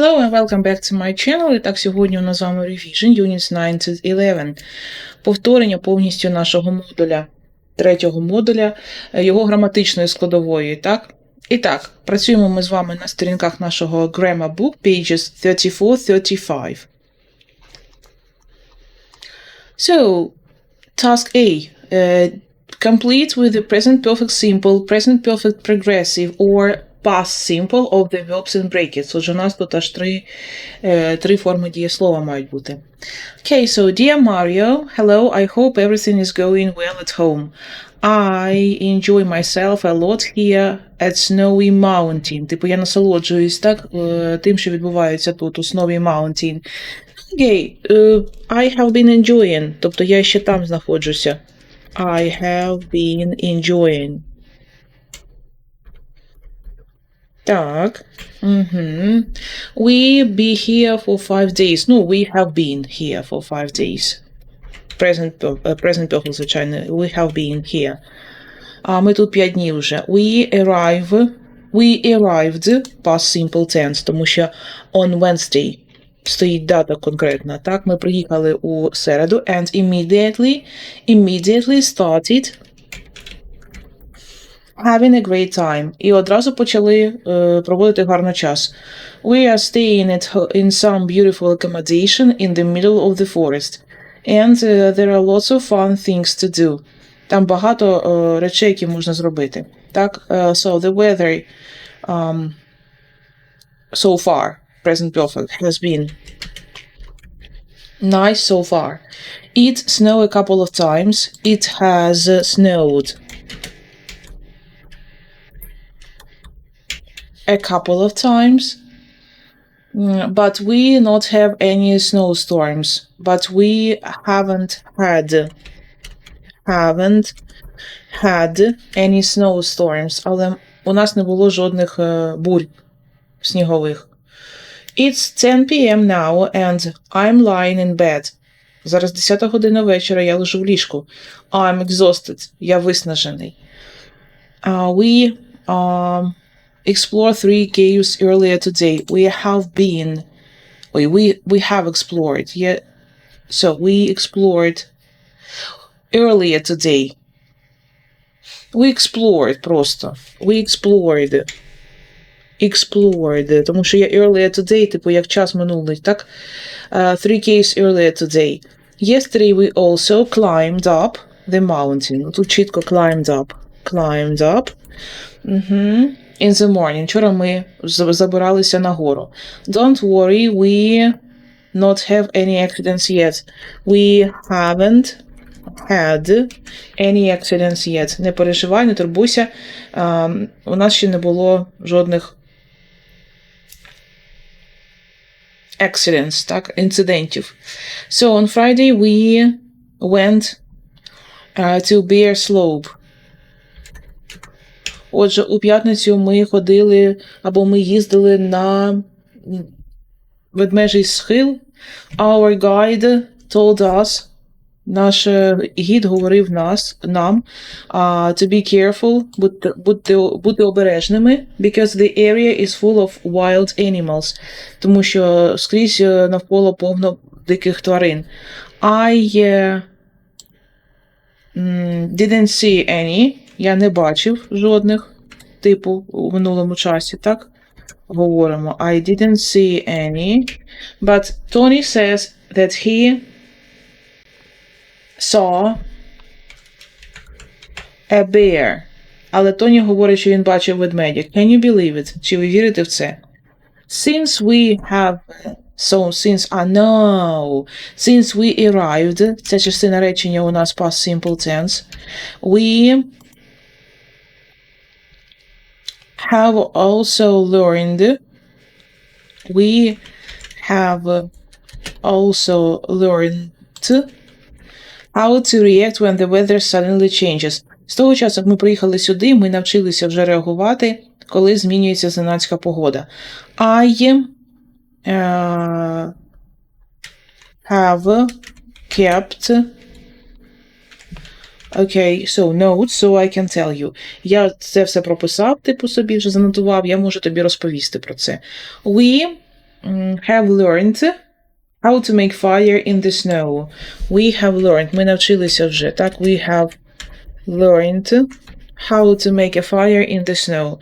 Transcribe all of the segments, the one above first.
Hello and welcome back to my channel. І так, сьогодні у нас з вами Revision Units 9 to 11. Повторення повністю нашого модуля, третього модуля, е, його граматичної складової. Так? І так, працюємо ми з вами на сторінках нашого Grammar Book, pages 34-35. So, task A. Uh, complete with the present perfect simple, present perfect progressive, or past simple of the verbs in brackets. Отже, у нас тут аж три, е, три форми дієслова мають бути. Okay, so dear Mario, hello, I hope everything is going well at home. I enjoy myself a lot here at Snowy Mountain. Типу, я насолоджуюсь так, е, тим, що відбувається тут, у Snowy Mountain. Okay, е, I have been enjoying, тобто я ще там знаходжуся. I have been enjoying. Так. Угу. We be here for five days. Ну, we have been here for five days. Present, per- е, present perfect, звичайно. We have been here. А ми тут п'ять днів вже. We arrive. We arrived past simple tense, тому що on Wednesday стоїть дата конкретна. Так, ми приїхали у середу and immediately, immediately started having a great time. І одразу почали е, проводити гарно час. We are staying at ho- in some beautiful accommodation in the middle of the forest. And uh, there are lots of fun things to do. Там багато е, речей, які можна зробити. Так, е, so the weather um, so far, present perfect, has been nice so far. It snowed a couple of times. It has uh, snowed a couple of times. Mm, But we not have any snowstorms. But we haven't had haven't had any snowstorms. Але у нас не було жодних е, бурь снігових. It's 10 p.m. now and I'm lying in bed. Зараз 10 година вечора, я лежу в ліжку. I'm exhausted. Я виснажений. Uh, we um, explore three caves earlier today. We have been, we, we, we have explored. Yeah. So we explored earlier today. We explored просто. We explored. Explored. Тому що я earlier today, типу, як час минулий, так? Uh, three caves earlier today. Yesterday we also climbed up the mountain. Ну, Тут чітко climbed up. Climbed up. Угу. In the morning. Вчора ми забиралися на гору. Don't worry, we not have any accidents yet. We haven't had any accidents yet. Не переживай, не турбуйся. А, у нас ще не було жодних accidents, так, інцидентів. So on Friday we went uh, to Bear Slope. Отже, у п'ятницю ми ходили або ми їздили на ведмежий схил. Our guide told us, наш е, гід говорив нас, нам uh, to be careful, бути обережними, because the area is full of wild animals, тому що скрізь е, навколо повно диких тварин. I м, didn't see any, я не бачив жодних, типу, у минулому часі, так? Говоримо. I didn't see any, but Tony says that he saw a bear. Але Тоні говорить, що він бачив ведмедя. Can you believe it? Чи ви вірите в це? Since we have so since I know since we arrived, ця частина речення у нас past simple tense, we have also learned we have also learned how to react when the weather suddenly changes. З того часу, як ми приїхали сюди, ми навчилися вже реагувати, коли змінюється зненацька погода. I uh, have kept Okay, so notes, so I can tell you. Я це все прописав, типу собі вже занотував, я можу тобі розповісти про це. We м, have learned how to make fire in the snow. We have learned. Ми навчилися вже. Так, we have learned how to make a fire in the snow.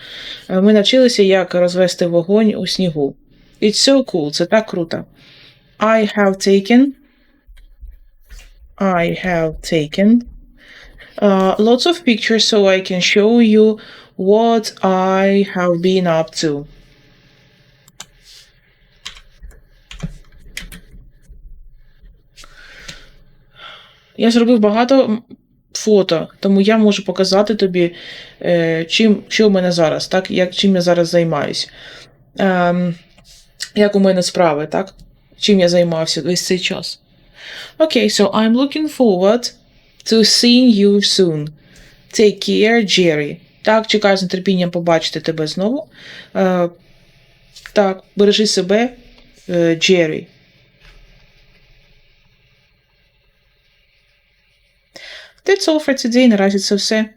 Е, Ми навчилися, як розвести вогонь у снігу. It's so cool. Це так круто. I have taken. I have taken Uh, lots of pictures so I can show you what I have been up to. Я зробив багато фото, тому я можу показати тобі, е, чим, що в мене зараз, так? Як, чим я зараз займаюсь. Ем, як у мене справи, так? Чим я займався весь цей час. Окей, so I'm looking forward to seeing you soon. Take care, Jerry. Так, чекаю з нетерпінням побачити тебе знову. Е, так, бережи себе, е, Джері. That's all for today. Наразі це все.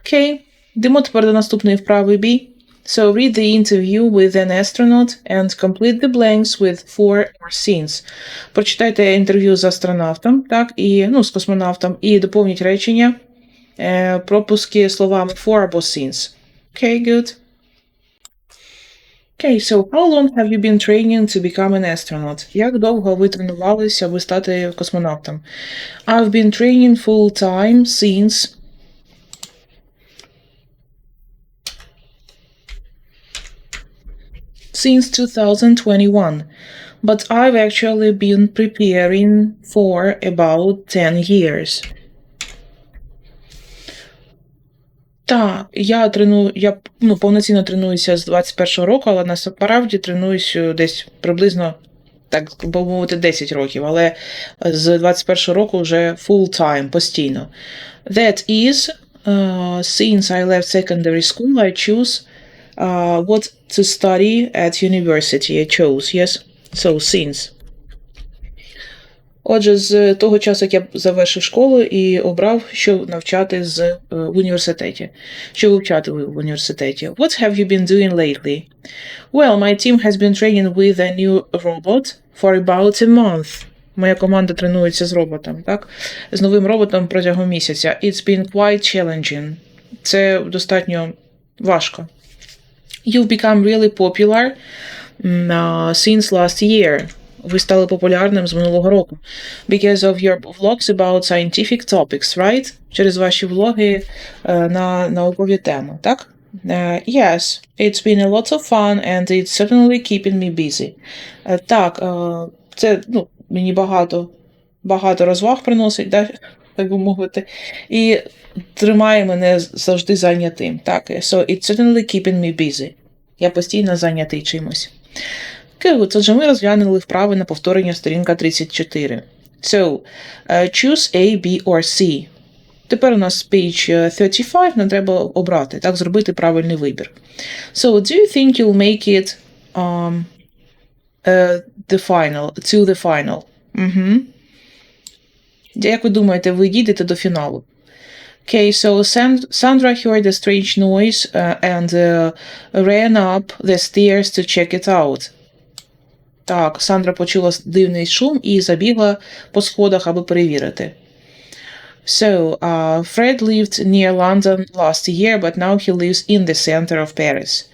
Окей, йдемо тепер до наступної вправи B. So read the interview with an astronaut and complete the blanks with four or scenes. Прочитайте інтерв'ю з астронавтом, так, і, ну, з космонавтом, і доповніть речення, е, пропуски словами for або since. Okay, good. Okay, so how long have you been training to become an astronaut? Як довго ви тренувалися, аби стати космонавтом? I've been training full time since since 2021, but I've actually been preparing for about 10 years. Так, я треную, я ну, повноцінно тренуюся з 21-го року, але насправді тренуюся десь приблизно, так би мовити, 10 років, але з 21-го року вже full time, постійно. That is, uh, since I left secondary school, I choose uh, what to study at university. I chose, yes? So, since. Отже, з того часу, як я завершив школу і обрав, що навчати з, е, в університеті. Що вивчати в, університеті. What have you been doing lately? Well, my team has been training with a new robot for about a month. Моя команда тренується з роботом, так? З новим роботом протягом місяця. It's been quite challenging. Це достатньо важко. You've become really popular mm, uh, since last year. Ви стали популярним з минулого року. Because of your vlogs about scientific topics, right? Через ваші влоги е, на наукові теми, так? Е, yes, it's been a lot of fun and it's certainly keeping me busy. Е, так, е, це ну, мені багато, багато розваг приносить, да? так би мовити, і тримає мене завжди зайнятим. Так, so it's certainly keeping me busy. Я постійно зайнятий чимось. Good. Отже, ми розглянули вправи на повторення сторінка 34. So, uh, choose A, B or C. Тепер у нас page е, 35, нам треба обрати, так, зробити правильний вибір. So, do you think you'll make it um, uh, the final, to the final? Угу. Як ви думаєте, ви дійдете до фіналу? Okay, so Sand- Sandra heard a strange noise uh, and uh, ran up the stairs to check it out. Так, Сандра почула дивний шум і забігла по сходах, аби перевірити. So, uh, Fred lived near London last year, but now he lives in the center of Paris.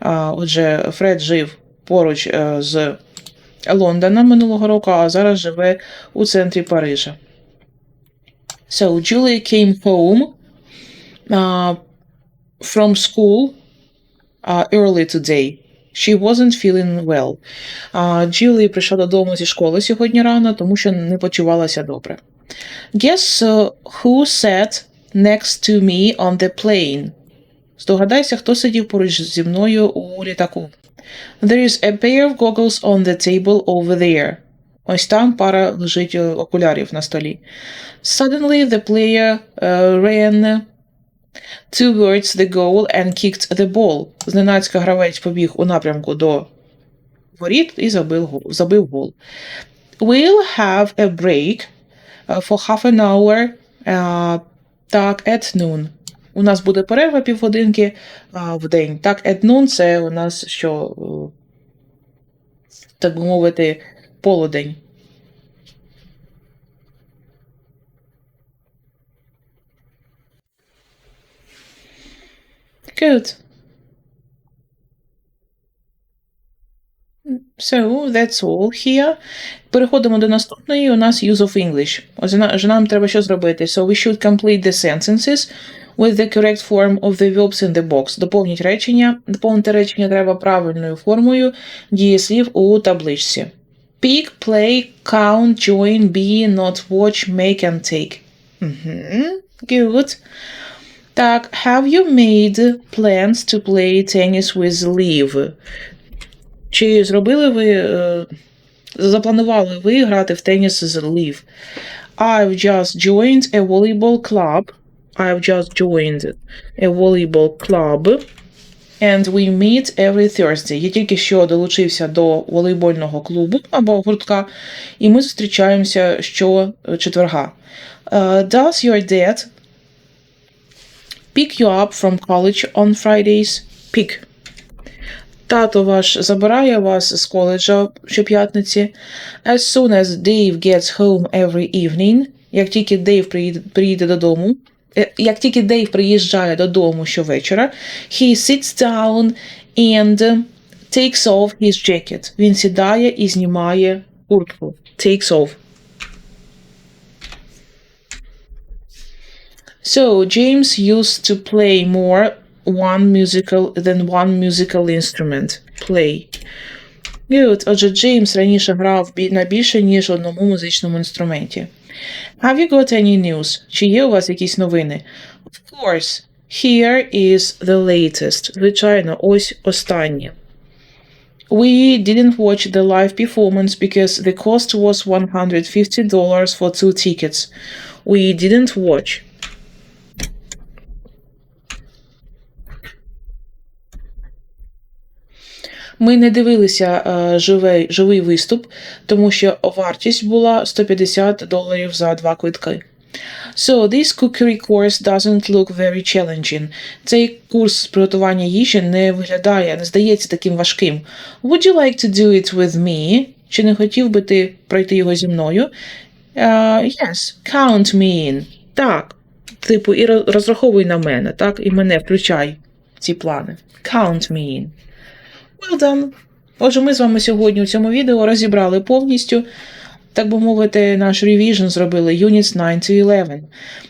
Uh, отже, Фред жив поруч е, з Лондоном минулого року, а зараз живе у центрі Парижа. So, Julie came home uh, from school uh, early today. She wasn't feeling well. Uh, Джилі прийшла додому зі школи сьогодні рано, тому що не почувалася добре. Guess uh, who sat next to me on the plane? Здогадайся, хто сидів поруч зі мною у літаку. There is a pair of goggles on the table over there. Ось там пара лежить е, окулярів на столі. Suddenly the player uh, ran towards the goal and kicked the ball. Зненацька гравець побіг у напрямку до воріт і забив гол. Забив гол. We'll have a break uh, for half an hour uh, так, at noon. У нас буде перерва півгодинки а, в день. Так, at noon – це у нас що, е, так би мовити, полудень. Good. So, that's all here. Переходимо до наступної. У нас use of English. Ось нам треба що зробити? So, we should complete the sentences with the correct form of the verbs in the box. Доповніть речення. Доповнити речення треба правильною формою дієслів у табличці. Pick, play, count, join, be, not watch, make and take. Мгм. Good. Так, have you made plans to play tennis with Liv? Чи зробили ви, е, запланували ви грати в теніс з Liv? I've just joined a volleyball club. I've just joined a volleyball club. And we meet every Thursday. Я тільки що долучився до волейбольного клубу або гуртка, і ми зустрічаємося щочетверга. Uh, does your dad pick you up from college on Fridays? Pick. Тато ваш забирає вас з коледжа щоп'ятниці. As soon as Dave gets home every evening, як тільки Дейв приїде, приїде додому, як тільки Дейв приїжджає додому щовечора, he sits down and takes off his jacket. Він сідає і знімає куртку. Takes off. So James used to play more one musical than one musical instrument. Play. Good. Отже, Джеймс раніше грав на більше, ніж одному музичному інструменті. Have you got any news? Чи є у вас якісь новини? Of course. Here is the latest. Звичайно, ось останнє. We didn't watch the live performance because the cost was $150 for two tickets. We didn't watch. Ми не дивилися е, живий, живий виступ, тому що вартість була 150 доларів за два квитки. So, this cookery course doesn't look very challenging. Цей курс приготування їжі не виглядає, не здається таким важким. Would you like to do it with me? Чи не хотів би ти пройти його зі мною? Uh, yes, count me in. Так. Типу, і розраховуй на мене, так? І мене включай в ці плани. Count me in. Well done. Отже, ми з вами сьогодні у цьому відео розібрали повністю, так би мовити, наш revision зробили Units 9 to 11.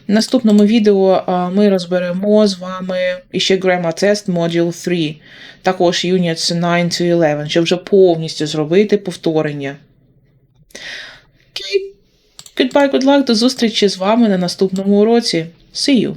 В наступному відео ми розберемо з вами іще Grammar Test Module 3, також Units 9 to 11, щоб вже повністю зробити повторення. Окей. Goodbye, good luck, до зустрічі з вами на наступному уроці. See you!